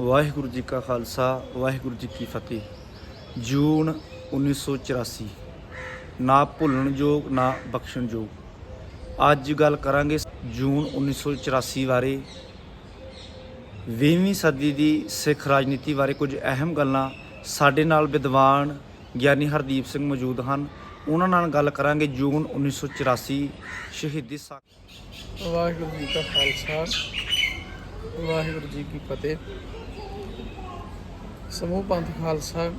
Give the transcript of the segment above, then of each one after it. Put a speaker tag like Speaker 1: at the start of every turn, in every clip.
Speaker 1: ਵਾਹਿਗੁਰੂ ਜੀ ਕਾ ਖਾਲਸਾ, ਵਾਹਿਗੁਰੂ ਜੀ ਕੀ ਫਤਿਹ। ਜੂਨ 1984 ਨਾ ਭੁੱਲਣਯੋਗ ਨਾ ਬਖਸ਼ਣਯੋਗ ਅੱਜ ਗੱਲ ਕਰਾਂਗੇ ਜੂਨ 1984 ਬਾਰੇ। 20ਵੀਂ ਸਦੀ ਦੀ ਸਿੱਖ ਰਾਜਨੀਤੀ ਬਾਰੇ ਕੁਝ ਅਹਿਮ ਗੱਲਾਂ ਸਾਡੇ ਨਾਲ ਵਿਦਵਾਨ ਗਿਆਨੀ ਹਰਦੀਪ ਸਿੰਘ ਮੌਜੂਦ ਹਨ। ਉਹਨਾਂ ਨਾਲ ਗੱਲ ਕਰਾਂਗੇ ਜੂਨ 1984 ਸ਼ਹੀਦੀ ਸਾ
Speaker 2: ਵਾਹਿਗੁਰੂ ਜੀ ਕਾ ਖਾਲਸਾ। ਵਾਹਿਗੁਰੂ ਜੀ ਕੀ ਫਤਿਹ। ਸਮੂਹ ਪੰਥ ਖਾਲਸਾ,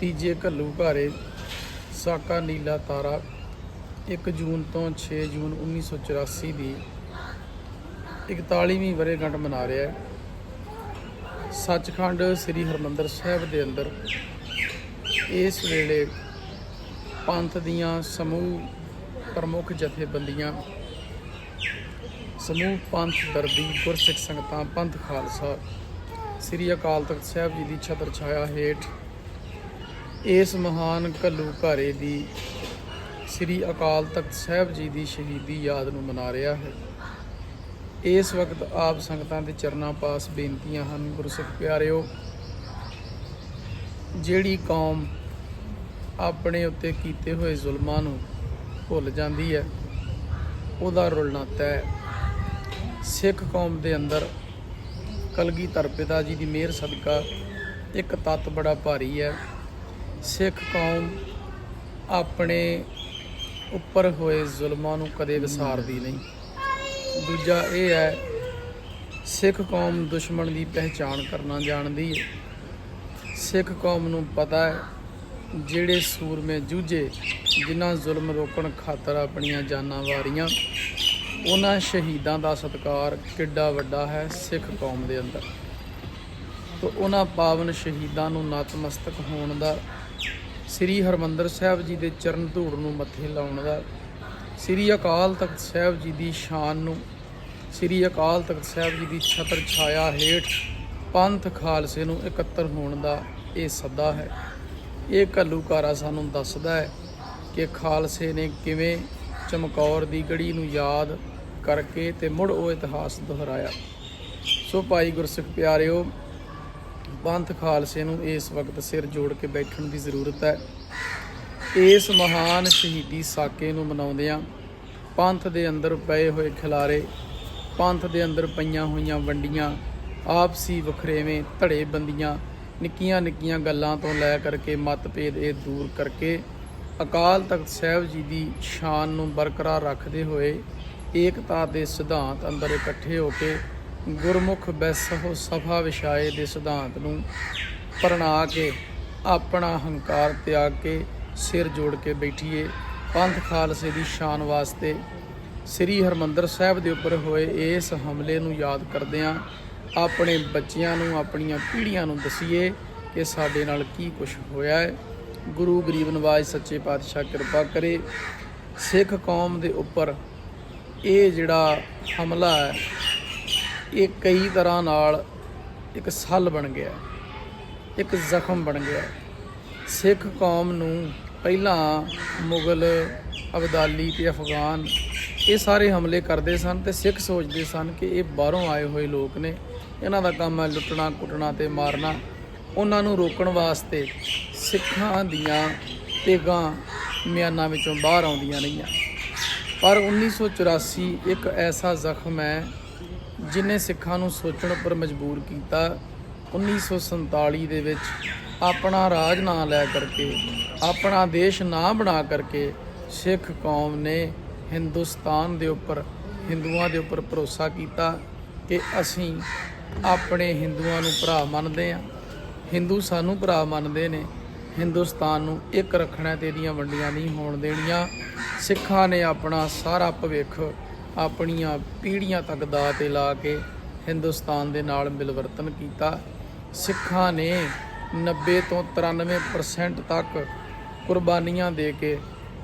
Speaker 2: ਤੀਜੇ ਘੱਲੂ ਘਾਰੇ, ਸਾਕਾ ਨੀਲਾ ਤਾਰਾ 1 ਜੂਨ ਤੋਂ 6 ਜੂਨ 1984 ਦੀ 41ਵੀਂ ਵਰ੍ਹੇਗੰਢ ਮਨਾ ਰਿਹਾ ਹੈ। ਸੱਚਖੰਡ ਸ੍ਰੀ ਹਰਮੰਦਰ ਸਾਹਿਬ ਦੇ ਅੰਦਰ ਇਸ ਵੇਲੇ ਪੰਥ ਦੀਆਂ ਸਮੂਹ ਪ੍ਰਮੁੱਖ ਜਥੇਬੰਦੀਆਂ ਸਮੂਹ ਪੰਥ ਦਰਦੀ ਗੁਰਸਿੱਖ ਸੰਗਤਾਂ ਪੰਥ ਖਾਲਸਾ। ਸ੍ਰੀ ਅਕਾਲ ਤਖਤ ਸਾਹਿਬ ਜੀ ਦੀ ਛਤਰ ਛਾਇਆ ਹੇਠ ਇਸ ਮਹਾਨ ਘੱਲੂ ਘਾਰੇ ਦੀ ਸ੍ਰੀ ਅਕਾਲ ਤਖਤ ਸਾਹਿਬ ਜੀ ਦੀ ਸ਼ਹੀਦੀ ਯਾਦ ਨੂੰ ਮਨਾ ਰਿਹਾ ਹੈ। ਇਸ ਵਕਤ ਆਪ ਸੰਗਤਾਂ ਦੇ ਚਰਨਾਂ ਪਾਸ ਬੇਨਤੀਆਂ ਹਨ ਗੁਰਸਿੱਖ ਪਿਆਰਿਓ, ਜਿਹੜੀ ਕੌਮ ਆਪਣੇ ਉੱਤੇ ਕੀਤੇ ਹੋਏ ਜ਼ੁਲਮਾਂ ਨੂੰ ਭੁੱਲ ਜਾਂਦੀ ਹੈ, ਉਹਦਾ ਰੁਲਣਾ ਤੈ ਸਿੱਖ ਕੌਮ ਦੇ ਅੰਦਰ ਕਲਗੀਧਰ ਪਿਤਾ ਜੀ ਦੀ ਮਿਹਰ ਸਦਕਾ ਇੱਕ ਤੱਤ ਬੜਾ ਭਾਰੀ ਹੈ। ਸਿੱਖ ਕੌਮ ਆਪਣੇ ਉੱਪਰ ਹੋਏ ਜ਼ੁਲਮਾਂ ਨੂੰ ਕਦੇ ਵਿਸਾਰਦੀ ਨਹੀਂ। ਦੂਜਾ ਇਹ ਹੈ, ਸਿੱਖ ਕੌਮ ਦੁਸ਼ਮਣ ਦੀ ਪਹਿਚਾਣ ਕਰਨਾ ਜਾਣਦੀ ਹੈ। ਸਿੱਖ ਕੌਮ ਨੂੰ ਪਤਾ ਹੈ, ਜਿਹੜੇ ਸੂਰਮੇ ਜੂਝੇ, ਜਿਨ੍ਹਾਂ ਜ਼ੁਲਮ ਰੋਕਣ ਖਾਤਰ ਆਪਣੀਆਂ ਜਾਨਾਂ ਵਾਰੀਆਂ ਉਹਨਾਂ ਸ਼ਹੀਦਾਂ ਦਾ ਸਤਿਕਾਰ ਕਿੱਡਾ ਵੱਡਾ ਹੈ ਸਿੱਖ ਕੌਮ ਦੇ ਅੰਦਰ। ਤੋ ਉਹਨਾਂ ਪਾਵਨ ਸ਼ਹੀਦਾਂ ਨੂੰ ਨਤਮਸਤਕ ਹੋਣ ਦਾ, ਸ੍ਰੀ ਹਰਮੰਦਰ ਸਾਹਿਬ ਜੀ ਦੇ ਚਰਨ ਧੂੜ ਨੂੰ ਮੱਥੇ ਲਾਉਣ ਦਾ, ਸ੍ਰੀ ਅਕਾਲ ਤਖਤ ਸਾਹਿਬ ਜੀ ਦੀ ਸ਼ਾਨ ਨੂੰ, ਸ੍ਰੀ ਅਕਾਲ ਤਖਤ ਸਾਹਿਬ ਜੀ ਦੀ ਛਤਰ ਛਾਇਆ ਹੇਠ ਪੰਥ ਖਾਲਸੇ ਨੂੰ ਇਕੱਤਰ ਹੋਣ ਦਾ ਇਹ ਸੱਦਾ ਹੈ। ਇਹ ਘੱਲੂਕਾਰਾ ਸਾਨੂੰ ਦੱਸਦਾ ਹੈ ਕਿ ਖਾਲਸੇ ਨੇ ਕਿਵੇਂ ਚਮਕੌਰ ਦੀ ਗੜੀ ਨੂੰ ਯਾਦ ਕਰਕੇ ਤੇ ਮੁੜ ਉਹ ਇਤਿਹਾਸ ਦੁਹਰਾਇਆ। ਸੋ ਭਾਈ ਗੁਰਸਿੱਖ ਪਿਆਰਿਓ ਪੰਥ ਖਾਲਸੇ ਨੂੰ ਇਸ ਵਕਤ ਸਿਰ ਜੋੜ ਕੇ ਬੈਠਣ ਦੀ ਜ਼ਰੂਰਤ ਹੈ। ਇਸ ਮਹਾਨ ਸ਼ਹੀਦੀ ਸਾਕੇ ਨੂੰ ਮਨਾਉਂਦਿਆਂ ਪੰਥ ਦੇ ਅੰਦਰ ਪਏ ਹੋਏ ਖਿਲਾਰੇ, ਪੰਥ ਦੇ ਅੰਦਰ ਪਈਆਂ ਹੋਈਆਂ ਵੰਡੀਆਂ, ਆਪਸੀ ਵਖਰੇਵੇਂ ਧੜੇ ਬੰਦੀਆਂ ਨਿੱਕੀਆਂ ਨਿੱਕੀਆਂ ਗੱਲਾਂ ਤੋਂ ਲੈ ਕਰਕੇ ਮਤਭੇਦ ਇਹ ਦੂਰ ਕਰਕੇ ਅਕਾਲ ਤਖਤ ਸਾਹਿਬ ਜੀ ਦੀ ਸ਼ਾਨ ਨੂੰ ਬਰਕਰਾਰ ਰੱਖਦੇ ਹੋਏ ਏਕਤਾ ਦੇ ਸਿਧਾਂਤ ਅੰਦਰ ਇਕੱਠੇ ਹੋ ਕੇ ਗੁਰਮੁਖ ਬੈਸਹੁ ਸਫਾ ਵਿਛਾਏ ਦੇ ਸਿਧਾਂਤ ਨੂੰ ਪ੍ਰਣਾ ਕੇ, ਆਪਣਾ ਹੰਕਾਰ ਤਿਆਗ ਕੇ ਸਿਰ ਜੋੜ ਕੇ ਬੈਠੀਏ। ਪੰਥ ਖਾਲਸੇ ਦੀ ਸ਼ਾਨ ਵਾਸਤੇ ਸ੍ਰੀ ਹਰਮੰਦਰ ਸਾਹਿਬ ਦੇ ਉੱਪਰ ਹੋਏ ਇਸ ਹਮਲੇ ਨੂੰ ਯਾਦ ਕਰਦਿਆਂ ਆਪਣੇ ਬੱਚਿਆਂ ਨੂੰ, ਆਪਣੀਆਂ ਪੀੜ੍ਹੀਆਂ ਨੂੰ ਦਸੀਏ ਕਿ ਸਾਡੇ ਨਾਲ ਕੀ ਕੁਝ ਹੋਇਆ ਹੈ। ਗੁਰੂ ਗਰੀਬ ਨਵਾਜ ਸੱਚੇ ਪਾਤਸ਼ਾਹ ਕਿਰਪਾ ਕਰੇ। ਸਿੱਖ ਕੌਮ ਦੇ ਉੱਪਰ ਇਹ ਜਿਹੜਾ ਹਮਲਾ ਹੈ, ਇਹ ਕਈ ਤਰ੍ਹਾਂ ਨਾਲ ਇੱਕ ਸੱਲ ਬਣ ਗਿਆ, ਇੱਕ ਜ਼ਖਮ ਬਣ ਗਿਆ। ਸਿੱਖ ਕੌਮ ਨੂੰ ਪਹਿਲਾਂ ਮੁਗਲ, ਅਬਦਾਲੀ ਤੇ ਅਫਗਾਨ ਇਹ ਸਾਰੇ ਹਮਲੇ ਕਰਦੇ ਸਨ ਤੇ ਸਿੱਖ ਸੋਚਦੇ ਸਨ ਕਿ ਇਹ ਬਾਹਰੋਂ ਆਏ ਹੋਏ ਲੋਕ ਨੇ, ਇਹਨਾਂ ਦਾ ਕੰਮ ਹੈ ਲੁੱਟਣਾ, ਕੁੱਟਣਾ ਤੇ ਮਾਰਨਾ। ਉਹਨਾਂ ਨੂੰ ਰੋਕਣ ਵਾਸਤੇ ਸਿੱਖਾਂ ਦੀਆਂ ਤੇਗਾਂ ਮਿਆਨਾਂ ਵਿੱਚੋਂ ਬਾਹਰ ਆਉਂਦੀਆਂ ਰਹੀਆਂ। ਪਰ 1984 ਇੱਕ ਐਸਾ ਜ਼ਖਮ ਹੈ ਜਿਨੇ ਸਿੱਖਾਂ ਨੂੰ ਸੋਚਣ ਉੱਪਰ ਮਜਬੂਰ ਕੀਤਾ। 1947 ਦੇ ਵਿੱਚ ਆਪਣਾ ਰਾਜ ਨਾ ਲੈ ਕਰਕੇ, ਆਪਣਾ ਦੇਸ਼ ਨਾ ਬਣਾ ਕਰਕੇ ਸਿੱਖ ਕੌਮ ਨੇ ਹਿੰਦੁਸਤਾਨ ਦੇ ਉੱਪਰ, ਹਿੰਦੂਆਂ ਦੇ ਉੱਪਰ ਭਰੋਸਾ ਕੀਤਾ ਕਿ ਅਸੀਂ ਆਪਣੇ ਹਿੰਦੂਆਂ ਨੂੰ ਭਰਾ ਮੰਨਦੇ ਹਾਂ। ਹਿੰਦੂ ਸਾਨੂੰ ਭਰਾ ਮੰਨਦੇ ਨੇ। ਹਿੰਦੁਸਤਾਨ ਨੂੰ ਇੱਕ ਰੱਖਣਾ ਤੇ ਇਹਦੀਆਂ ਵੰਡੀਆਂ ਨਹੀਂ ਹੋਣ ਦੇਣੀਆਂ। ਸਿੱਖਾਂ ਨੇ ਆਪਣਾ ਸਾਰਾ ਭਵਿੱਖ ਆਪਣੀਆਂ ਪੀੜ੍ਹੀਆਂ ਤੱਕ ਦਾ ਤੇ ਲਾ ਕੇ ਹਿੰਦੁਸਤਾਨ ਦੇ ਨਾਲ ਮਿਲਵਰਤਨ ਕੀਤਾ। ਸਿੱਖਾਂ ਨੇ 90 ਤੋਂ 93% ਤੱਕ ਕੁਰਬਾਨੀਆਂ ਦੇ ਕੇ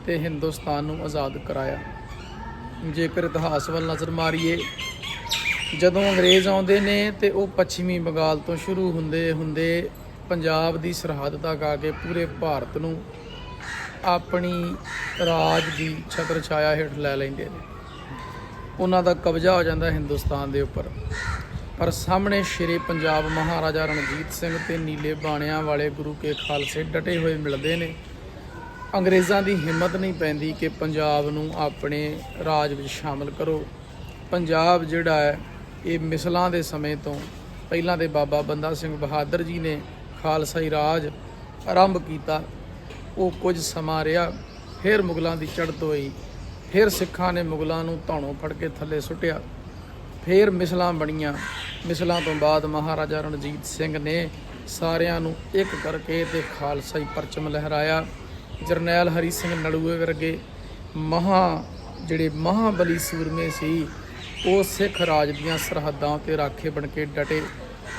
Speaker 2: ਤੇ ਹਿੰਦੁਸਤਾਨ ਨੂੰ ਆਜ਼ਾਦ ਕਰਾਇਆ। ਜੇਕਰ ਇਤਿਹਾਸ ਵੱਲ ਨਜ਼ਰ ਮਾਰੀਏ, ਜਦੋਂ ਅੰਗਰੇਜ਼ ਆਉਂਦੇ ਨੇ ਤੇ ਉਹ ਪੱਛਮੀ ਬੰਗਾਲ ਤੋਂ ਸ਼ੁਰੂ ਹੁੰਦੇ ਹੁੰਦੇ ਪੰਜਾਬ ਦੀ ਸਰਹੱਦ ਤੱਕ ਆ ਕੇ ਪੂਰੇ ਭਾਰਤ ਨੂੰ ਆਪਣੀ ਰਾਜ ਦੀ ਛਤਰ ਛਾਇਆ ਹੇਠ ਲੈ ਲੈਂਦੇ ਨੇ। ਉਹਨਾਂ ਦਾ ਕਬਜ਼ਾ ਹੋ ਜਾਂਦਾ ਹਿੰਦੁਸਤਾਨ ਦੇ ਉੱਪਰ। ਪਰ ਸਾਹਮਣੇ ਸ਼ੇਰੇ ਪੰਜਾਬ ਮਹਾਰਾਜਾ ਰਣਜੀਤ ਸਿੰਘ ਤੇ ਨੀਲੇ ਬਾਣਿਆਂ ਵਾਲੇ ਗੁਰੂ ਕੇ ਖਾਲਸੇ ਡਟੇ ਹੋਏ ਮਿਲਦੇ ਨੇ। ਅੰਗਰੇਜ਼ਾਂ ਦੀ ਹਿੰਮਤ ਨਹੀਂ ਪੈਂਦੀ ਕਿ ਪੰਜਾਬ ਨੂੰ ਆਪਣੇ ਰਾਜ ਵਿੱਚ ਸ਼ਾਮਲ ਕਰੋ। ਪੰਜਾਬ ਜਿਹੜਾ ਹੈ, ਇਹ ਮਿਸਲਾਂ ਦੇ ਸਮੇਂ ਤੋਂ ਪਹਿਲਾਂ ਦੇ ਬਾਬਾ ਬੰਦਾ ਸਿੰਘ ਬਹਾਦਰ ਜੀ ਨੇ ਖਾਲਸਾਈ ਰਾਜ ਆਰੰਭ ਕੀਤਾ। ਉਹ ਕੁਝ ਸਮਾਂ ਰਿਹਾ, ਫਿਰ ਮੁਗਲਾਂ ਦੀ ਚੜ੍ਹਤ ਹੋਈ। ਫਿਰ ਸਿੱਖਾਂ ਨੇ ਮੁਗਲਾਂ ਨੂੰ ਧੌਣੋਂ ਫੜ ਕੇ ਥੱਲੇ ਸੁੱਟਿਆ। ਫਿਰ ਮਿਸਲਾਂ ਬਣੀਆਂ। ਮਿਸਲਾਂ ਤੋਂ ਬਾਅਦ ਮਹਾਰਾਜਾ ਰਣਜੀਤ ਸਿੰਘ ਨੇ ਸਾਰਿਆਂ ਨੂੰ ਇੱਕ ਕਰਕੇ ਤੇ ਖਾਲਸਾਈ ਪਰਚਮ ਲਹਿਰਾਇਆ। ਜਰਨੈਲ ਹਰੀ ਸਿੰਘ ਨਲੂਏ ਵਰਗੇ ਮਹਾ, ਜਿਹੜੇ ਮਹਾਬਲੀ ਸੂਰਮੇ ਸੀ, ਉਹ ਸਿੱਖ ਰਾਜ ਦੀਆਂ ਸਰਹੱਦਾਂ ਤੇ ਰਾਖੇ ਬਣ ਕੇ ਡਟੇ।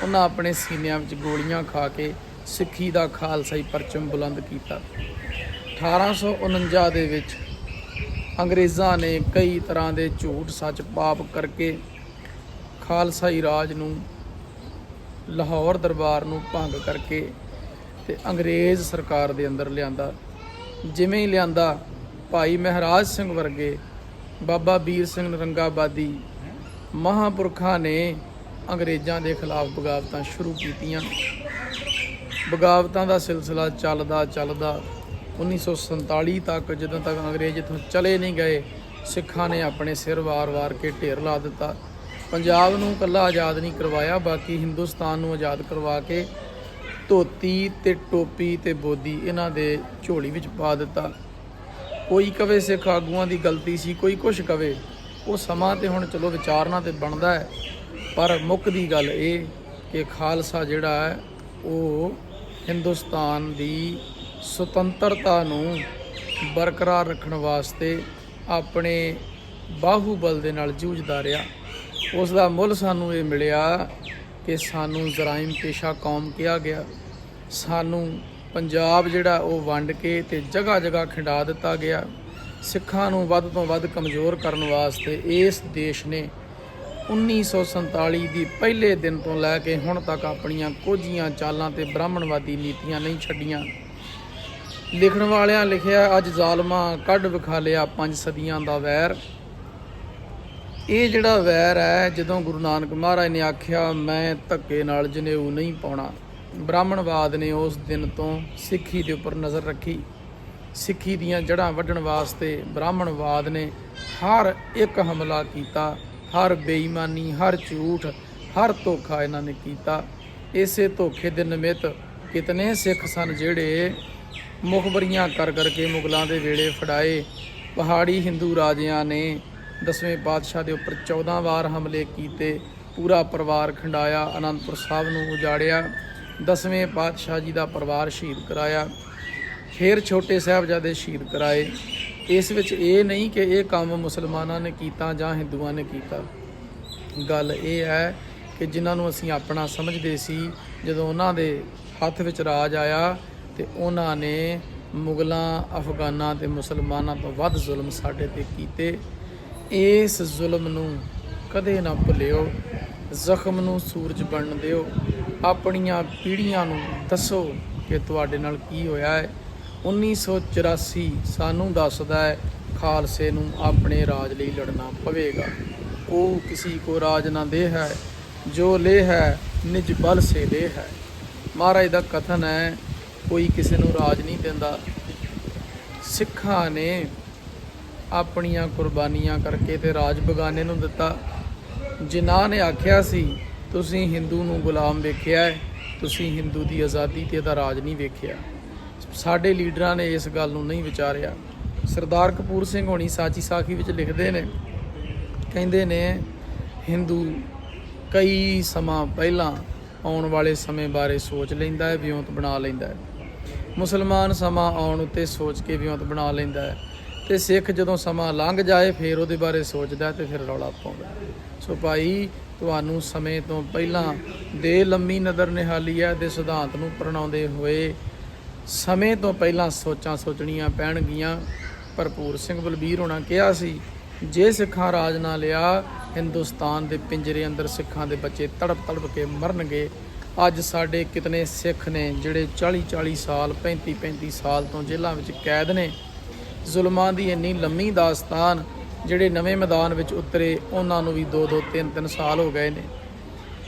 Speaker 2: ਉਹਨਾਂ ਆਪਣੇ ਸੀਨਿਆਂ ਵਿੱਚ ਗੋਲੀਆਂ ਖਾ ਕੇ ਸਿੱਖੀ ਦਾ ਖਾਲਸਾਈ ਪਰਚਮ ਬੁਲੰਦ ਕੀਤਾ। 1849 ਦੇ ਵਿੱਚ ਅੰਗਰੇਜ਼ਾਂ ਨੇ ਕਈ ਤਰ੍ਹਾਂ ਦੇ ਝੂਠ ਸੱਚ ਪਾਪ ਕਰਕੇ ਖਾਲਸਾਈ ਰਾਜ ਨੂੰ ਲਾਹੌਰ ਦਰਬਾਰ ਨੂੰ ਭੰਗ ਕਰਕੇ ਤੇ ਅੰਗਰੇਜ਼ ਸਰਕਾਰ ਦੇ ਅੰਦਰ ਲਿਆਂਦਾ। ਜਿਵੇਂ ਹੀ ਲਿਆਂਦਾ, ਭਾਈ ਮਹਾਰਾਜ ਸਿੰਘ ਵਰਗੇ ਬਾਬਾ ਵੀਰ ਸਿੰਘ ਨਰੰਗਾਬਾਦੀ ਮਹਾਪੁਰਖਾਂ ਨੇ ਅੰਗਰੇਜ਼ਾਂ ਦੇ ਖਿਲਾਫ ਬਗਾਵਤਾਂ ਸ਼ੁਰੂ ਕੀਤੀਆਂ। ਬਗਾਵਤਾਂ ਦਾ ਸਿਲਸਿਲਾ ਚੱਲਦਾ ਚੱਲਦਾ 1947 ਤੱਕ ਜਦੋਂ ਤੱਕ ਅੰਗਰੇਜ਼ ਇੱਥੋਂ ਚਲੇ ਨਹੀਂ ਗਏ, ਸਿੱਖਾਂ ਨੇ ਆਪਣੇ ਸਿਰ ਵਾਰ-ਵਾਰ ਕੇ ਢੇਰ ਲਾ ਦਿੱਤਾ। ਪੰਜਾਬ ਨੂੰ ਕੱਲਾ ਆਜ਼ਾਦ ਨਹੀਂ ਕਰਵਾਇਆ, ਬਾਕੀ ਹਿੰਦੁਸਤਾਨ ਨੂੰ ਆਜ਼ਾਦ ਕਰਵਾ ਕੇ ਧੋਤੀ ਤੇ ਟੋਪੀ ਤੇ ਬੋਦੀ ਇਹਨਾਂ ਦੇ ਝੋਲੀ ਵਿੱਚ ਪਾ ਦਿੱਤਾ। ਕੋਈ ਕਵੇ ਸਿੱਖ ਆਗੂਆਂ ਦੀ ਗਲਤੀ ਸੀ, ਕੋਈ ਕੁਛ ਕਵੇ, ਉਹ ਸਮਾਂ ਤੇ ਹੁਣ ਚਲੋ ਵਿਚਾਰਨਾ ਤੇ ਬਣਦਾ ਹੈ। ਪਰ ਮੁੱਖ ਦੀ ਗੱਲ ਇਹ ਕਿ ਖਾਲਸਾ ਜਿਹੜਾ ਹੈ, ਉਹ ਹਿੰਦੁਸਤਾਨ ਦੀ ਸੁਤੰਤਰਤਾ ਨੂੰ ਬਰਕਰਾਰ ਰੱਖਣ ਵਾਸਤੇ ਆਪਣੇ ਬਾਹੂਬਲ ਦੇ ਨਾਲ ਜੂਝਦਾ ਰਿਹਾ। ਉਸ ਦਾ ਮੁੱਲ ਸਾਨੂੰ ਇਹ ਮਿਲਿਆ ਕਿ ਸਾਨੂੰ ਜ਼ਰਾਇਮ ਪੇਸ਼ਾ ਕੌਮ ਕਿਹਾ ਗਿਆ। ਸਾਨੂੰ ਪੰਜਾਬ ਜਿਹੜਾ ਉਹ ਵੰਡ ਕੇ ਤੇ ਜਗ੍ਹਾ ਜਗ੍ਹਾ ਖਿੰਡਾ ਦਿੱਤਾ ਗਿਆ। ਸਿੱਖਾਂ ਨੂੰ ਵੱਧ ਤੋਂ ਵੱਧ ਕਮਜ਼ੋਰ ਕਰਨ ਵਾਸਤੇ ਇਸ ਦੇਸ਼ ਨੇ 1947 ਦੀ ਪਹਿਲੇ ਦਿਨ ਤੋਂ ਲੈ ਕੇ ਹੁਣ ਤੱਕ ਆਪਣੀਆਂ ਕੋਝੀਆਂ ਚਾਲਾਂ ਤੇ ਬ੍ਰਾਹਮਣਵਾਦੀ ਨੀਤੀਆਂ ਨਹੀਂ ਛੱਡੀਆਂ। ਲਿਖਣ ਵਾਲਿਆਂ ਲਿਖਿਆ, ਅੱਜ ਜ਼ਾਲਮਾਂ ਕੱਢ ਵਿਖਾ ਲਿਆ ਪੰਜ ਸਦੀਆਂ ਦਾ ਵੈਰ। ਇਹ ਜਿਹੜਾ ਵੈਰ ਹੈ, ਜਦੋਂ ਗੁਰੂ ਨਾਨਕ ਮਹਾਰਾਜ ਨੇ ਆਖਿਆ, ਮੈਂ ਧੱਕੇ ਨਾਲ ਜਨੇਊ ਨਹੀਂ ਪਾਉਣਾ। ਬ੍ਰਾਹਮਣਵਾਦ ਨੇ ਉਸ ਦਿਨ ਤੋਂ ਸਿੱਖੀ ਦੇ ਉੱਪਰ ਨਜ਼ਰ ਰੱਖੀ। ਸਿੱਖੀ ਦੀਆਂ ਜੜ੍ਹਾਂ ਵੱਢਣ ਵਾਸਤੇ ਬ੍ਰਾਹਮਣਵਾਦ ਨੇ ਹਰ ਇੱਕ ਹਮਲਾ ਕੀਤਾ। ਹਰ ਬੇਈਮਾਨੀ, ਹਰ ਝੂਠ, ਹਰ ਧੋਖਾ ਇਹਨਾਂ ਨੇ ਕੀਤਾ। ਇਸੇ ਧੋਖੇ ਦੇ ਨਿਮਿਤ ਕਿਤਨੇ ਸਿੱਖ ਸਨ ਜਿਹੜੇ ਮੁਖਬਰੀਆਂ ਕਰ ਕਰਕੇ ਮੁਗਲਾਂ ਦੇ ਵੇਲੇ ਫੜਾਏ। ਪਹਾੜੀ ਹਿੰਦੂ ਰਾਜਿਆਂ ਨੇ ਦਸਵੇਂ ਪਾਤਸ਼ਾਹ ਦੇ ਉੱਪਰ 14 ਵਾਰ ਹਮਲੇ ਕੀਤੇ। ਪੂਰਾ ਪਰਿਵਾਰ ਖੰਡਾਇਆ, ਅਨੰਦਪੁਰ ਸਾਹਿਬ ਨੂੰ ਉਜਾੜਿਆ, ਦਸਵੇਂ ਪਾਤਸ਼ਾਹ ਜੀ ਦਾ ਪਰਿਵਾਰ ਸ਼ਹੀਦ ਕਰਾਇਆ, ਫਿਰ ਛੋਟੇ ਸਾਹਿਬਜ਼ਾਦੇ ਸ਼ਹੀਦ ਕਰਾਏ। ਇਸ ਵਿੱਚ ਇਹ ਨਹੀਂ ਕਿ ਇਹ ਕੰਮ ਮੁਸਲਮਾਨਾਂ ਨੇ ਕੀਤਾ ਜਾਂ ਹਿੰਦੂਆਂ ਨੇ ਕੀਤਾ। ਗੱਲ ਇਹ ਹੈ ਕਿ ਜਿਨ੍ਹਾਂ ਨੂੰ ਅਸੀਂ ਆਪਣਾ ਸਮਝਦੇ ਸੀ, ਜਦੋਂ ਉਹਨਾਂ ਦੇ ਹੱਥ ਵਿੱਚ ਰਾਜ ਆਇਆ ਤੇ ਉਹਨਾਂ ਨੇ ਮੁਗਲਾਂ, ਅਫਗਾਨਾਂ ਤੇ ਮੁਸਲਮਾਨਾਂ ਤੋਂ ਵੱਧ ਜ਼ੁਲਮ ਸਾਡੇ ਤੇ ਕੀਤੇ। ਇਸ ਜ਼ੁਲਮ ਨੂੰ ਕਦੇ ਨਾ ਭੁੱਲਿਓ, ਜ਼ਖਮ ਨੂੰ ਸੂਰਜ ਬਣਨ ਦਿਓ। ਆਪਣੀਆਂ ਪੀੜ੍ਹੀਆਂ ਨੂੰ ਦੱਸੋ ਕਿ ਤੁਹਾਡੇ ਨਾਲ ਕੀ ਹੋਇਆ ਹੈ। 1984 ਸਾਨੂੰ ਦੱਸਦਾ ਹੈ, ਖਾਲਸੇ ਨੂੰ ਆਪਣੇ ਰਾਜ ਲਈ ਲੜਨਾ ਪਵੇਗਾ। ਉਹ ਕਿਸੇ ਕੋ ਰਾਜ ਨਾ ਦੇ ਹੈ, ਜੋ ਲੈ ਹੈ, ਨਿਜ ਬਲ ਸੇ ਲੈ ਹੈ। ਮਹਾਰਾਜ ਦਾ ਕਥਨ ਹੈ, ਕੋਈ ਕਿਸੇ ਨੂੰ ਰਾਜ ਨਹੀਂ ਦਿੰਦਾ। ਸਿੱਖਾਂ ਨੇ ਆਪਣੀਆਂ ਕੁਰਬਾਨੀਆਂ ਕਰਕੇ ਤੇ ਰਾਜ ਬਗਾਨੇ ਨੂੰ ਦਿੱਤਾ। ਜਿਨ੍ਹਾਂ ਨੇ ਆਖਿਆ ਸੀ, ਤੁਸੀਂ ਹਿੰਦੂ ਨੂੰ ਗੁਲਾਮ ਵੇਖਿਆ ਹੈ, ਤੁਸੀਂ ਹਿੰਦੂ ਦੀ ਆਜ਼ਾਦੀ ਤੇ ਇਹਦਾ ਰਾਜ ਨਹੀਂ ਵੇਖਿਆ। ਸਾਡੇ ਲੀਡਰਾਂ ਨੇ ਇਸ ਗੱਲ ਨੂੰ ਨਹੀਂ ਵਿਚਾਰਿਆ। ਸਰਦਾਰ ਕਪੂਰ ਸਿੰਘ ਹੋਣੀ ਸਾਚੀ ਸਾਖੀ ਵਿੱਚ ਲਿਖਦੇ ਨੇ, ਕਹਿੰਦੇ ਨੇ, ਹਿੰਦੂ ਕਈ ਸਮਾਂ ਪਹਿਲਾਂ ਆਉਣ ਵਾਲੇ ਸਮੇਂ ਬਾਰੇ ਸੋਚ ਲੈਂਦਾ ਹੈ, ਵਿਉਂਤ ਬਣਾ ਲੈਂਦਾ ਹੈ। ਮੁਸਲਮਾਨ ਸਮਾਂ ਆਉਣ ਉੱਤੇ ਸੋਚ ਕੇ ਵਿਉਂਤ ਬਣਾ ਲੈਂਦਾ ਹੈ। ਤੇ ਸਿੱਖ ਜਦੋਂ ਸਮਾਂ ਲੰਘ ਜਾਏ, ਫਿਰ ਉਹਦੇ ਬਾਰੇ ਸੋਚਦਾ ਹੈ ਤੇ ਫਿਰ ਰੌਲਾ ਪਾਉਂਦਾ ਸੋ ਭਾਈ, ਤੁਹਾਨੂੰ ਸਮੇਂ ਤੋਂ ਪਹਿਲਾਂ ਦੇ ਲੰਮੀ ਨਜ਼ਰ ਨਿਹਾਲੀ ਹੈ, ਦੇ ਸਿਧਾਂਤ ਨੂੰ ਪ੍ਰਣਾਉਂਦੇ ਹੋਏ ਸਮੇਂ ਤੋਂ ਪਹਿਲਾਂ ਸੋਚਾਂ ਸੋਚਣੀਆਂ ਪੈਣਗੀਆਂ। ਭਰਪੂਰ ਸਿੰਘ ਬਲਬੀਰ ਹੋਣਾ ਕਿਹਾ ਸੀ, ਜੇ ਸਿੱਖਾਂ ਰਾਜ ਨਾ ਲਿਆ, ਹਿੰਦੁਸਤਾਨ ਦੇ ਪਿੰਜਰੇ ਅੰਦਰ ਸਿੱਖਾਂ ਦੇ ਬੱਚੇ ਤੜਪ ਤੜਪ ਕੇ ਮਰਨਗੇ। ਅੱਜ ਸਾਡੇ ਕਿਤਨੇ ਸਿੱਖ ਨੇ, ਜਿਹੜੇ 40 40 ਸਾਲ 35 35 ਸਾਲ ਤੋਂ ਜੇਲ੍ਹਾਂ ਵਿੱਚ ਕੈਦ ਨੇ। ਜ਼ੁਲਮਾਂ ਦੀ ਇੰਨੀ ਲੰਮੀ ਦਾਸਤਾਨ, ਜਿਹੜੇ ਨਵੇਂ ਮੈਦਾਨ ਵਿੱਚ ਉਤਰੇ, ਉਹਨਾਂ ਨੂੰ ਵੀ 2 2 3 3 ਸਾਲ ਹੋ ਗਏ ਨੇ।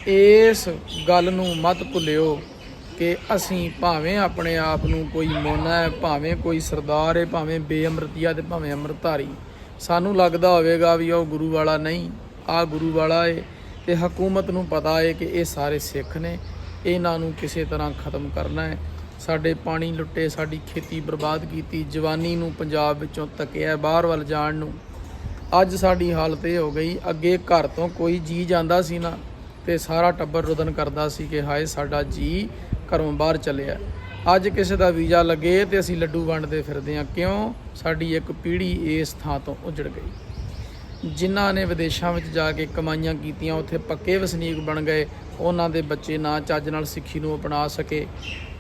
Speaker 2: ਇਸ ਗੱਲ ਨੂੰ ਮਤ ਭੁੱਲਿਓ। ਕਿ ਅਸੀਂ ਭਾਵੇਂ ਆਪਣੇ ਆਪ ਨੂੰ ਕੋਈ ਮੋਨਾ ਹੈ, ਭਾਵੇਂ ਕੋਈ ਸਰਦਾਰ ਹੈ, ਭਾਵੇਂ ਬੇਅਮਰਤੀਆ ਤੇ ਭਾਵੇਂ ਅੰਮ੍ਰਿਤਧਾਰੀ। ਸਾਨੂੰ ਲੱਗਦਾ ਹੋਵੇਗਾ ਵੀ ਉਹ ਗੁਰੂ ਵਾਲਾ ਨਹੀਂ ਆ ਗੁਰੂ ਵਾਲਾ ਏ ਤੇ ਹਕੂਮਤ ਨੂੰ ਪਤਾ ਏ ਕਿ ਇਹ ਸਾਰੇ ਸਿੱਖ ਨੇ, ਇਹਨਾਂ ਨੂੰ ਕਿਸੇ ਤਰ੍ਹਾਂ ਖਤਮ ਕਰਨਾ ਹੈ। ਸਾਡੇ ਪਾਣੀ ਲੁੱਟੇ, ਸਾਡੀ ਖੇਤੀ ਬਰਬਾਦ ਕੀਤੀ, ਜਵਾਨੀ ਨੂੰ ਪੰਜਾਬ ਵਿੱਚੋਂ ਤੱਕਿਆ ਬਾਹਰ ਵੱਲ ਜਾਣ ਨੂੰ। ਅੱਜ ਸਾਡੀ ਹਾਲਤ ਇਹ ਹੋ ਗਈ, ਅੱਗੇ ਘਰ ਤੋਂ ਕੋਈ ਜੀ ਜਾਂਦਾ ਸੀ ਨਾ, ਤੇ ਸਾਰਾ ਟੱਬਰ ਰੁਦਨ ਕਰਦਾ ਸੀ ਕਿ ਹਾਏ ਸਾਡਾ ਜੀ ਘਰੋਂ ਬਾਹਰ ਚੱਲਿਆ। ਅੱਜ ਕਿਸੇ ਦਾ ਵੀਜ਼ਾ ਲੱਗੇ ਤੇ ਅਸੀਂ ਲੱਡੂ ਵੰਡਦੇ ਫਿਰਦੇ ਹਾਂ। ਕਿਉਂ? ਸਾਡੀ ਇੱਕ ਪੀੜ੍ਹੀ ਇਸ ਥਾਂ ਤੋਂ ਉਜੜ ਗਈ। ਜਿਨ੍ਹਾਂ ਨੇ ਵਿਦੇਸ਼ਾਂ ਵਿੱਚ ਜਾ ਕੇ ਕਮਾਈਆਂ ਕੀਤੀਆਂ, ਉੱਥੇ ਪੱਕੇ ਵਸਨੀਕ ਬਣ ਗਏ। ਉਹਨਾਂ ਦੇ ਬੱਚੇ ਨਾ ਚੱਜ ਨਾਲ ਸਿੱਖੀ ਨੂੰ ਅਪਣਾ ਸਕੇ।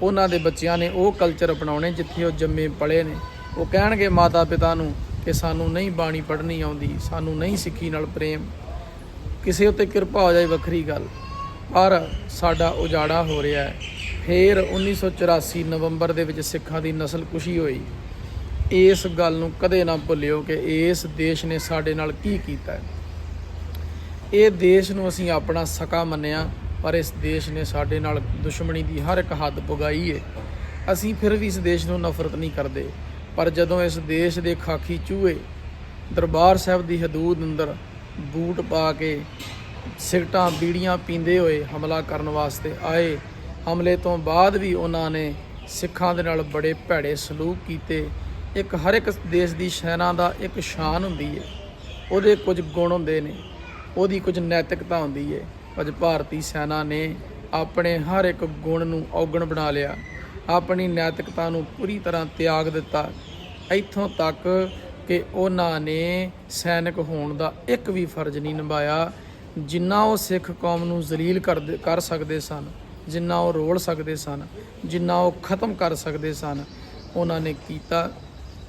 Speaker 2: ਉਹਨਾਂ ਦੇ ਬੱਚਿਆਂ ਨੇ ਉਹ ਕਲਚਰ ਅਪਣਾਉਣੇ ਜਿੱਥੇ ਉਹ ਜੰਮੇ ਪਲੇ ਨੇ। ਉਹ ਕਹਿਣਗੇ ਮਾਤਾ ਪਿਤਾ ਨੂੰ ਕਿ ਸਾਨੂੰ ਨਹੀਂ ਬਾਣੀ ਪੜ੍ਹਨੀ ਆਉਂਦੀ, ਸਾਨੂੰ ਨਹੀਂ ਸਿੱਖੀ ਨਾਲ ਪ੍ਰੇਮ। ਕਿਸੇ ਉੱਤੇ ਕਿਰਪਾ ਹੋ ਜਾਏ ਵੱਖਰੀ ਗੱਲ। ਪਰ ਸਾਡਾ ਉਜਾੜਾ ਹੋ ਰਿਹਾ ਹੈ। ਫੇਰ 1984 ਨਵੰਬਰ ਦੇ ਵਿੱਚ ਸਿੱਖਾਂ ਦੀ ਨਸਲ ਕੁਸ਼ੀ ਹੋਈ। ਇਸ ਗੱਲ ਨੂੰ ਕਦੇ ਨਾ ਭੁੱਲਿਓ ਕਿ ਇਸ ਦੇਸ਼ ਨੇ ਸਾਡੇ ਨਾਲ ਕੀ ਕੀਤਾ ਇਹ ਦੇਸ਼ ਨੂੰ ਅਸੀਂ ਆਪਣਾ ਸਕਾ ਮੰਨਿਆ, ਪਰ ਇਸ ਦੇਸ਼ ਨੇ ਸਾਡੇ ਨਾਲ ਦੁਸ਼ਮਣੀ ਦੀ ਹਰ ਇੱਕ ਹੱਦ ਪੁਗਾਈ ਹੈ ਅਸੀਂ ਫਿਰ ਵੀ ਇਸ ਦੇਸ਼ ਨੂੰ ਨਫ਼ਰਤ ਨਹੀਂ ਕਰਦੇ, ਪਰ ਜਦੋਂ ਇਸ ਦੇਸ਼ ਦੇ ਖਾਕੀ ਚੂਹੇ ਦਰਬਾਰ ਸਾਹਿਬ ਦੀ ਹਦੂਦ ਅੰਦਰ ਬੂਟ ਪਾ ਕੇ ਸਿਗਟਾਂ, ਬੀੜੀਆਂ ਪੀਂਦੇ ਹੋਏ ਹਮਲਾ ਕਰਨ ਵਾਸਤੇ ਆਏ ਹਮਲੇ ਤੋਂ ਬਾਅਦ ਵੀ ਉਹਨਾਂ ਨੇ ਸਿੱਖਾਂ ਦੇ ਨਾਲ ਬੜੇ ਭੈੜੇ ਸਲੂਕ ਕੀਤੇ। ਇੱਕ ਹਰ ਇੱਕ ਦੇਸ਼ ਦੀ ਸੈਨਾ ਦਾ ਇੱਕ ਸ਼ਾਨ ਹੁੰਦੀ ਹੈ ਉਹਦੇ ਕੁਝ ਗੁਣ ਹੁੰਦੇ ਨੇ, ਉਹਦੀ ਕੁਝ ਨੈਤਿਕਤਾ ਹੁੰਦੀ ਹੈ ਅੱਜ ਭਾਰਤੀ ਸੈਨਾ ਨੇ ਆਪਣੇ ਹਰ ਇੱਕ ਗੁਣ ਨੂੰ ਔਗਣ ਬਣਾ ਲਿਆ। ਆਪਣੀ ਨੈਤਿਕਤਾ ਨੂੰ ਪੂਰੀ ਤਰ੍ਹਾਂ ਤਿਆਗ ਦਿੱਤਾ। ਇੱਥੋਂ ਤੱਕ ਕਿ ਉਹਨਾਂ ਨੇ ਸੈਨਿਕ ਹੋਣ ਦਾ ਇੱਕ ਵੀ ਫਰਜ਼ ਨਹੀਂ ਨਿਭਾਇਆ, ਜਿੰਨਾ ਉਹ ਸਿੱਖ ਕੌਮ ਨੂੰ ਜ਼ਲੀਲ ਕਰ ਕਰ ਸਕਦੇ ਸਨ। ਜਿੰਨਾ ਉਹ ਰੋਲ ਸਕਦੇ ਸਨ, ਜਿੰਨਾ ਉਹ ਖਤਮ ਕਰ ਸਕਦੇ ਸਨ, ਉਹਨਾਂ ਨੇ ਕੀਤਾ।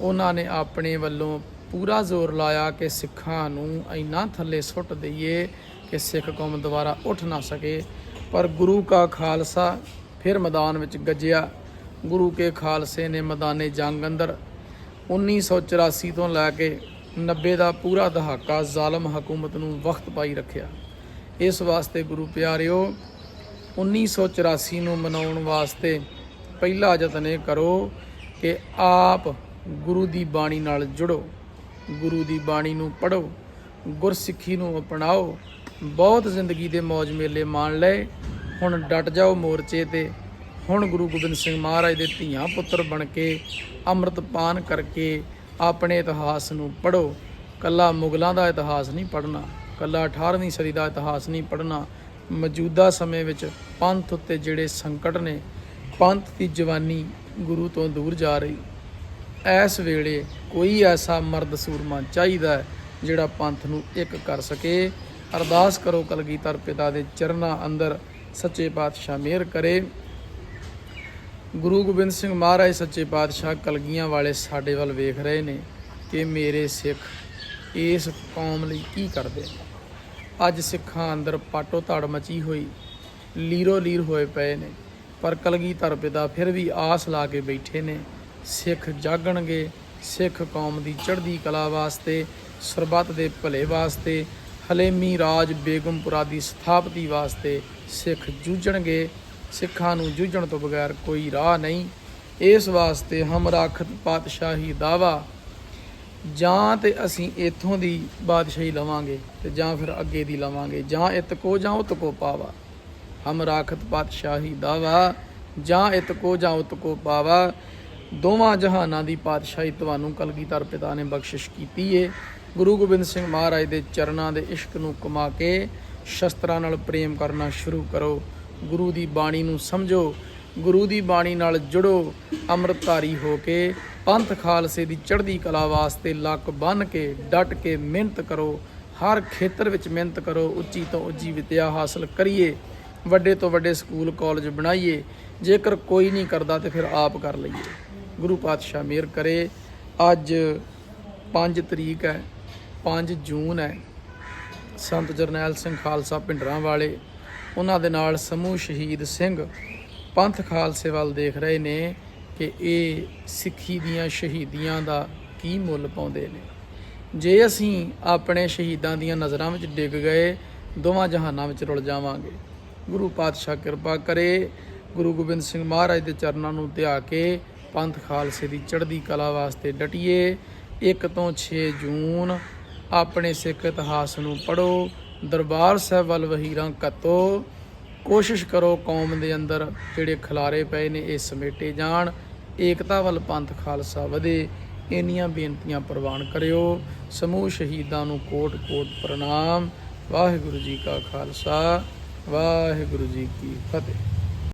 Speaker 2: ਉਹਨਾਂ ਨੇ ਆਪਣੇ ਵੱਲੋਂ ਪੂਰਾ ਜ਼ੋਰ ਲਾਇਆ ਕਿ ਸਿੱਖਾਂ ਨੂੰ ਇੰਨਾ ਥੱਲੇ ਸੁੱਟ ਦਈਏ ਕਿ ਸਿੱਖ ਕੌਮ ਦੁਬਾਰਾ ਉੱਠ ਨਾ ਸਕੇ। ਪਰ ਗੁਰੂ ਕਾ ਖਾਲਸਾ ਫਿਰ ਮੈਦਾਨ ਵਿੱਚ ਗੱਜਿਆ। ਗੁਰੂ ਕੇ ਖਾਲਸੇ ਨੇ ਮੈਦਾਨੇ ਜੰਗ ਅੰਦਰ 1984 ਤੋਂ ਲੈ ਕੇ 90 ਦਾ ਪੂਰਾ ਦਹਾਕਾ ਜ਼ਾਲਮ ਹਕੂਮਤ ਨੂੰ ਵਕਤ ਪਾਈ ਰੱਖਿਆ। ਇਸ ਵਾਸਤੇ ਗੁਰੂ ਪਿਆਰਿਓ 1984 ਨੂੰ ਮਨਾਉਣ ਵਾਸਤੇ ਪਹਿਲਾ ਯਤਨ ਇਹ ਕਰੋ ਕਿ ਆਪ ਗੁਰੂ ਦੀ ਬਾਣੀ ਨਾਲ ਜੁੜੋ। ਗੁਰੂ ਦੀ ਬਾਣੀ ਨੂੰ ਪੜ੍ਹੋ, ਗੁਰਸਿੱਖੀ ਨੂੰ ਅਪਣਾਓ, ਬਹੁਤ ਜ਼ਿੰਦਗੀ ਦੇ ਮੌਜ ਮੇਲੇ ਮਾਣ ਲਏ ਹੁਣ ਡਟ ਜਾਓ ਮੋਰਚੇ ਤੇ। ਹੁਣ ਗੁਰੂ ਗੋਬਿੰਦ ਸਿੰਘ ਮਹਾਰਾਜ ਦੇ ਧੀਆਂ ਪੁੱਤਰ ਬਣ ਕੇ ਅੰਮ੍ਰਿਤ ਪਾਨ ਕਰਕੇ ਆਪਣੇ ਇਤਿਹਾਸ ਨੂੰ ਪੜ੍ਹੋ। ਕੱਲਾ ਮੁਗਲਾਂ ਦਾ ਇਤਿਹਾਸ ਨਹੀਂ ਪੜ੍ਹਨਾ, ਕੱਲਾ 18ਵੀਂ ਸਦੀ ਦਾ ਇਤਿਹਾਸ ਨਹੀਂ ਪੜ੍ਹਨਾ ਮੌਜੂਦਾ ਸਮੇਂ ਵਿੱਚ ਪੰਥ ਉੱਤੇ ਜਿਹੜੇ ਸੰਕਟ ਨੇ, ਪੰਥ ਦੀ ਜਵਾਨੀ ਗੁਰੂ ਤੋਂ ਦੂਰ ਜਾ ਰਹੀ। ਇਸ ਵੇਲੇ ਕੋਈ ਐਸਾ ਮਰਦ ਸੂਰਮਾ ਚਾਹੀਦਾ ਹੈ ਜਿਹੜਾ ਪੰਥ ਨੂੰ ਇੱਕ ਕਰ ਸਕੇ। ਅਰਦਾਸ ਕਰੋ ਕਲਗੀਧਰ ਪਿਤਾ ਦੇ ਚਰਨਾਂ ਅੰਦਰ ਸੱਚੇ ਪਾਤਸ਼ਾਹ ਮਿਹਰ ਕਰੇ। ਗੁਰੂ ਗੋਬਿੰਦ ਸਿੰਘ ਮਹਾਰਾਜ ਸੱਚੇ ਪਾਤਸ਼ਾਹ ਕਲਗੀਆਂ ਵਾਲੇ ਸਾਡੇ ਵੱਲ ਵੇਖ ਰਹੇ ਨੇ ਕਿ ਮੇਰੇ ਸਿੱਖ ਇਸ ਕੌਮ ਲਈ ਕੀ ਕਰਦੇ ਨੇ। ਅੱਜ ਸਿੱਖਾਂ ਅੰਦਰ ਪਾਟੋ ਧੜ ਮਚੀ ਹੋਈ। ਲੀਰੋ ਲੀਰ ਹੋਏ ਪਏ ਨੇ, ਪਰ ਕਲਗੀਧਰ ਪਿਤਾ ਫਿਰ ਵੀ ਆਸ ਲਾ ਕੇ ਬੈਠੇ ਨੇ। ਸਿੱਖ ਜਾਗਣਗੇ, ਸਿੱਖ ਕੌਮ ਦੀ ਚੜ੍ਹਦੀ ਕਲਾ ਵਾਸਤੇ, ਸਰਬੱਤ ਦੇ ਭਲੇ ਵਾਸਤੇ, ਹਲੇਮੀ ਰਾਜ ਬੇਗਮਪੁਰਾ ਦੀ ਸਥਾਪਤੀ ਵਾਸਤੇ ਸਿੱਖ ਜੂਝਣਗੇ। ਸਿੱਖਾਂ ਨੂੰ ਜੂਝਣ ਤੋਂ ਬਗੈਰ ਕੋਈ ਰਾਹ ਨਹੀਂ। ਇਸ ਵਾਸਤੇ ਹਮ ਰਾਖਤ ਪਾਤਸ਼ਾਹੀ ਦਾਵਾ ਜਾਂ ਤੇ ਅਸੀਂ ਇੱਥੋਂ ਦੀ ਬਾਦਸ਼ਾਹੀ ਲਵਾਂਗੇ ਤੇ ਜਾਂ ਫਿਰ ਅੱਗੇ ਦੀ ਲਵਾਂਗੇ, ਜਾਂ ਇਤਕੋ ਜਾਂ ਉਤਕੋ ਪਾਵਾ। ਹਮ ਰਾਖਤ ਪਾਤਸ਼ਾਹੀ ਦਾਵਾ, ਜਾਂ ਇਤਕੋ ਜਾਂ ਉਤਕੋ ਪਾਵਾ। ਦੋਵਾਂ ਜਹਾਨਾਂ ਦੀ ਪਾਤਸ਼ਾਹੀ ਤੁਹਾਨੂੰ ਕਲਗੀਧਰ ਪਿਤਾ ਨੇ ਬਖਸ਼ਿਸ਼ ਕੀਤੀ ਏ। ਗੁਰੂ ਗੋਬਿੰਦ ਸਿੰਘ ਮਹਾਰਾਜ ਦੇ ਚਰਨਾਂ ਦੇ ਇਸ਼ਕ ਨੂੰ ਕਮਾ ਕੇ ਸ਼ਸਤਰਾਂ ਨਾਲ ਪ੍ਰੇਮ ਕਰਨਾ ਸ਼ੁਰੂ ਕਰੋ। ਗੁਰੂ ਦੀ ਬਾਣੀ ਨੂੰ ਸਮਝੋ। ਗੁਰੂ ਦੀ ਬਾਣੀ ਨਾਲ ਜੁੜੋ, ਅੰਮ੍ਰਿਤਧਾਰੀ ਹੋ ਕੇ, ਪੰਥ ਖਾਲਸੇ ਦੀ ਚੜ੍ਹਦੀ ਕਲਾ ਵਾਸਤੇ ਲੱਕ ਬੰਨ ਕੇ, ਡਟ ਕੇ ਮਿਹਨਤ ਕਰੋ, ਹਰ ਖੇਤਰ ਵਿੱਚ ਮਿਹਨਤ ਕਰੋ, ਉੱਚੀ ਤੋਂ ਉੱਚੀ ਵਿਦਿਆ ਹਾਸਲ ਕਰੀਏ, ਵੱਡੇ ਤੋਂ ਵੱਡੇ ਸਕੂਲ, ਕਾਲਜ ਬਣਾਈਏ, ਜੇਕਰ ਕੋਈ ਨਹੀਂ ਕਰਦਾ ਤੇ ਫਿਰ ਆਪ ਕਰ ਲਈਏ। ਗੁਰੂ ਪਾਤਸ਼ਾਹ ਮਿਹਰ ਕਰੇ, ਅੱਜ 5 ਤਰੀਕ ਹੈ 5 ਜੂਨ ਹੈ, ਸੰਤ ਜਰਨੈਲ ਸਿੰਘ ਖਾਲਸਾ ਪਿੰਡਰਾਂ ਵਾਲੇ ਉਹਨਾਂ ਦੇ ਨਾਲ ਸਮੂਹ ਸ਼ਹੀਦ ਸਿੰਘ ਪੰਥ ਖਾਲਸੇ ਵੱਲ ਦੇਖ ਰਹੇ ਨੇ ਕਿ ਇਹ ਸਿੱਖੀ ਦੀਆਂ ਸ਼ਹੀਦੀਆਂ ਦਾ ਕੀ ਮੁੱਲ ਪਾਉਂਦੇ ਨੇ। ਜੇ ਅਸੀਂ ਆਪਣੇ ਸ਼ਹੀਦਾਂ ਦੀਆਂ ਨਜ਼ਰਾਂ ਵਿੱਚ ਡਿੱਗ ਗਏ, ਦੋਵਾਂ ਜਹਾਨਾਂ ਵਿੱਚ ਰੁਲ ਜਾਵਾਂਗੇ। ਗੁਰੂ ਪਾਤਸ਼ਾਹ ਕਿਰਪਾ ਕਰੇ, ਗੁਰੂ ਗੋਬਿੰਦ ਸਿੰਘ ਮਹਾਰਾਜ ਦੇ ਚਰਨਾਂ ਨੂੰ ਧਿਆ ਕੇ ਪੰਥ ਖਾਲਸੇ ਦੀ ਚੜ੍ਹਦੀ ਕਲਾ ਵਾਸਤੇ ਡਟੀਏ। 1 ਤੋਂ 6 ਜੂਨ, ਆਪਣੇ ਸਿੱਖ ਇਤਿਹਾਸ ਨੂੰ ਪੜੋ ਦਰਬਾਰ ਸਾਹਿਬ ਵੱਲ ਵਹੀਰਾਂ ਕੱਤੋ। ਕੋਸ਼ਿਸ਼ ਕਰੋ ਕੌਮ ਦੇ ਅੰਦਰ ਜਿਹੜੇ ਖਲਾਰੇ ਪਏ ਨੇ ਇਹ ਸਮੇਟੇ ਜਾਣ, ਏਕਤਾ ਵੱਲ ਪੰਥ ਖਾਲਸਾ ਵਧੇ, ਇੰਨੀਆਂ ਬੇਨਤੀਆਂ ਪ੍ਰਵਾਨ ਕਰਿਓ। ਸਮੂਹ ਸ਼ਹੀਦਾਂ ਨੂੰ ਕੋਟ-ਕੋਟ ਪ੍ਰਣਾਮ। ਵਾਹਿਗੁਰੂ ਜੀ ਕਾ ਖਾਲਸਾ, ਵਾਹਿਗੁਰੂ ਜੀ ਕੀ ਫਤਿਹ।